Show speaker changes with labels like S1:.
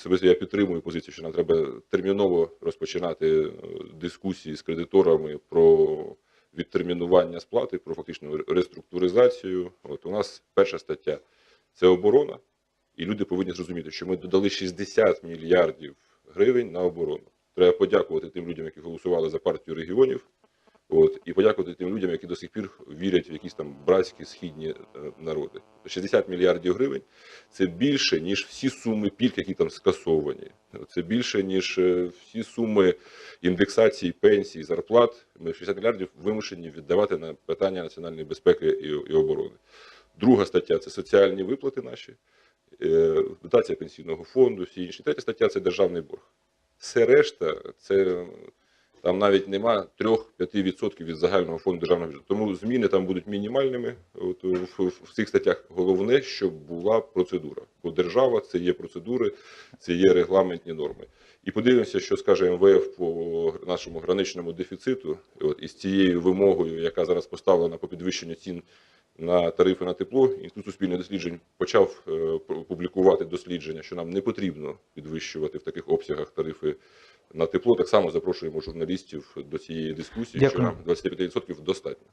S1: Особисто я підтримую позицію, що нам треба терміново розпочинати е, дискусії з кредиторами про відтермінування сплати, про фактичну реструктуризацію. От у нас перша стаття це оборона, і люди повинні зрозуміти, що ми додали 60 мільярдів гривень на оборону. Треба подякувати тим людям, які голосували за партію регіонів. От, і подякувати тим людям, які до сих пір вірять в якісь там братські східні е, народи. 60 мільярдів гривень це більше, ніж всі суми пільг, які там скасовані. Це більше, ніж е, всі суми індексації пенсій, зарплат. Ми 60 мільярдів вимушені віддавати на питання національної безпеки і, і оборони. Друга стаття це соціальні виплати наші, е, дотація пенсійного фонду, всі інші. Третя стаття це державний борг. Все решта це там навіть нема 3-5% від загального фонду державного бюджету. Тому зміни там будуть мінімальними. От в, в цих статтях головне, щоб була процедура. Бо держава це є процедури, це є регламентні норми. І подивимося, що скаже МВФ по нашому граничному дефіциту. От із цією вимогою, яка зараз поставлена по підвищенню цін на тарифи на тепло, інститут суспільних досліджень почав е, публікувати дослідження, що нам не потрібно підвищувати в таких обсягах тарифи на тепло. Так само запрошуємо журналістів до цієї дискусії,
S2: Дякую.
S1: що нам 25% достатньо.